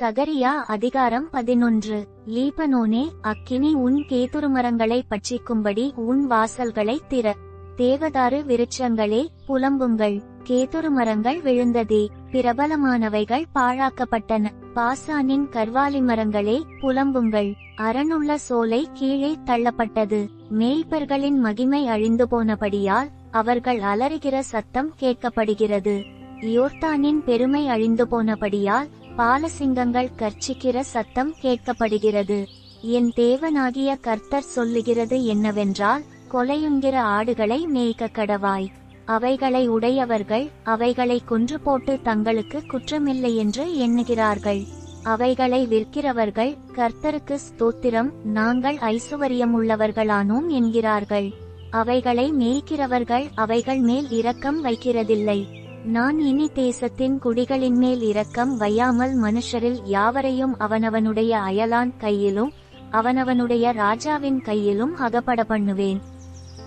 சகரியா அதிகாரம் பதினொன்று. லீபனோனே அக்கினி உன் கேதுருமரங்களை பட்சிக்கும்படி உன் வாசல்களை திற. தேவதாரு விருட்சங்களே புலம்புங்கள். கேதுருமரங்கள் விழுந்ததே பிரபலமானவைகள் பாழாக்கப்பட்டன. பாசானின் கர்வாலி மரங்களே புலம்புங்கள். அரணுள்ள சோலை கீழே தள்ளப்பட்டது. மேய்ப்பர்களின் மகிமை அழிந்து போனபடியால் அவர்கள் அலறுகிற சத்தம் கேட்கப்படுகிறது. யோர்தானின் பெருமை அழிந்து போனபடியால் பாலசிங்கங்கள் கர்ச்சிக்கிற சத்தம் கேட்கப்படுகிறது. என் தேவனாகிய கர்த்தர் சொல்லுகிறது என்னவென்றால் கொலையுங்கிற ஆடுகளை மேய்க்க கடவாய். அவைகளை உடையவர்கள் அவைகளை கொன்று போட்டு தங்களுக்கு குற்றமில்லை என்று எண்ணுகிறார்கள். அவைகளை விற்கிறவர்கள் கர்த்தருக்கு ஸ்தோத்திரம் நாங்கள் ஐசுவரியமுள்ளவர்களானோம் என்கிறார்கள். அவைகளை மேய்க்கிறவர்கள் அவைகள் மேல் இரக்கம் வைக்கிறதில்லை. நான் இனி தேசத்தின் குடிகளின் மேல் இரக்கம் வையாமல் மனுஷரில் யாவரையும் அவனவனுடைய அயலான் கையிலும் அவனவனுடைய ராஜாவின் கையிலும் அகப்பட பண்ணுவேன்.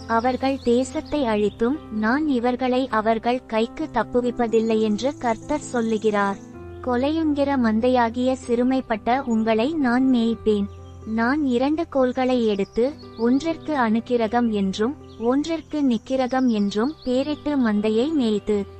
அவர்கள் தேசத்தை அழித்தும் நான் இவர்களை அவர்கள் கைக்கு தப்புவிப்பதில்லை என்று கர்த்தர் சொல்லுகிறார். கொலையுங்கிற மந்தையாகிய சிறுமைப்பட்ட உங்களை நான் மேய்ப்பேன். நான் இரண்டு கோல்களை எடுத்து ஒன்றிற்கு அணுக்கிரகம் என்றும் ஒன்றிற்கு நிக்கிரகம் என்றும் பேரிட்டு மந்தையை மேய்த்து.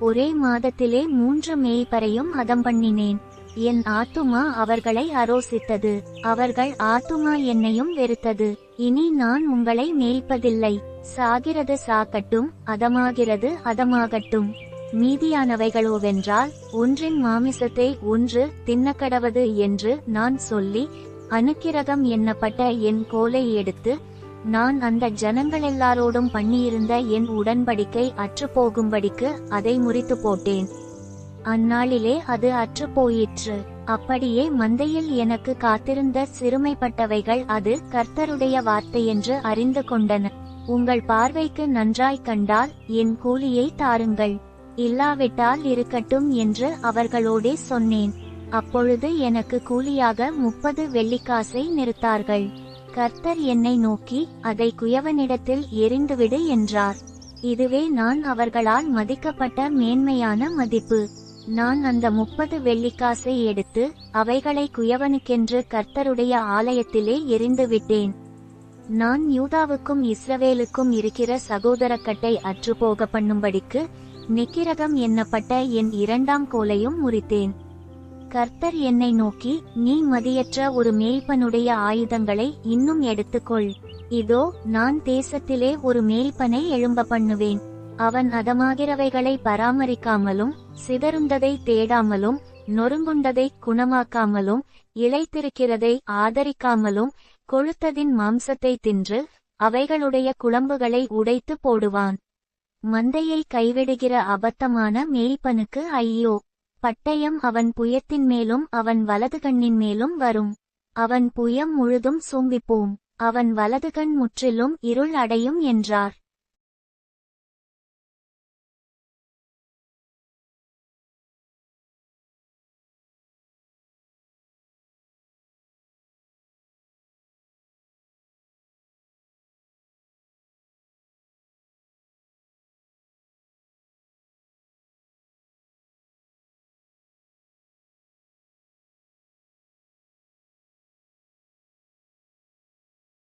ஒரே மாதத்திலே மூன்று மேய்ப்பரையும் அதம் பண்ணினேன். என் ஆத்துமா அவர்களை அரோசித்தது. அவர்கள் ஆத்துமா என்னையும் வெறுத்தது. இனி நான் உங்களை மேய்ப்பதில்லை. சாகிறது சாக்கட்டும் அதமாகிறது அதமாகட்டும். மீதியானவைகளோவென்றால் ஒன்றின் மாமிசத்தை ஒன்று தின்னக்கடவது என்று நான் சொல்லி அணுக்கிரகம் எண்ணப்பட்ட என் கோலை எடுத்து நான் அந்த ஜனங்களெல்லாரோடும் பண்ணியிருந்த என் உடன்படிக்கை அற்றுப்போகும்படிக்கு அதை முறித்து போட்டேன். அந்நாளிலே அது அற்று போயிற்று. அப்படியே மந்தையில் எனக்கு காத்திருந்த சிறுமைப்பட்டவைகள் அது கர்த்தருடைய வார்த்தை என்று அறிந்து கொண்டன. உங்கள் பார்வைக்கு நன்றாய் கண்டால் என் கூலியை தாருங்கள். இல்லாவிட்டால் இருக்கட்டும் என்று அவர்களோடே சொன்னேன். அப்பொழுது எனக்கு கூலியாக முப்பது வெள்ளிக்காசை நிறுத்தார்கள். கர்த்தர் என்னை நோக்கி அதை குயவனிடத்தில் எரிந்துவிடு என்றார். இதுவே நான் அவர்களால் மதிக்கப்பட்ட மேன்மையான மதிப்பு. நான் அந்த முப்பது வெள்ளிக்காசை எடுத்து அவைகளை குயவனுக்கென்று கர்த்தருடைய ஆலயத்திலே எரிந்து விட்டேன் நான் யூதாவுக்கும் இஸ்ரவேலுக்கும் இருக்கிற சகோதரக்கட்டை அற்றுப்போக பண்ணும்படிக்கு நிக்கிரகம் எண்ணப்பட்ட என் இரண்டாம் கோலையும் முறித்தேன். கர்த்தர் என்னை நோக்கி நீ மதியற்ற ஒரு மேய்ப்பனுடைய ஆயுதங்களை இன்னும் எடுத்துக்கொள். இதோ நான் தேசத்திலே ஒரு மேய்ப்பனை எழும்ப பண்ணுவேன். அவன் அதமாகிறவைகளை பராமரிக்காமலும் சிதறுந்ததை தேடாமலும் நொறுங்குண்டதை குணமாக்காமலும் இழைத்திருக்கிறதை ஆதரிக்காமலும் கொழுத்ததின் மாம்சத்தை தின்று அவைகளுடைய குழம்புகளை உடைத்து போடுவான். மந்தையை கைவிடுகிற அபத்தமான மேய்ப்பனுக்கு ஐயோ! பட்டயம் அவன் புயத்தின் மேலும் அவன் வலது கண்ணின் மேலும் வரும். அவன் புயம் முழுதும் சூம்பிப்போம். அவன் வலது கண் முற்றிலும் இருள் அடையும் என்றார்.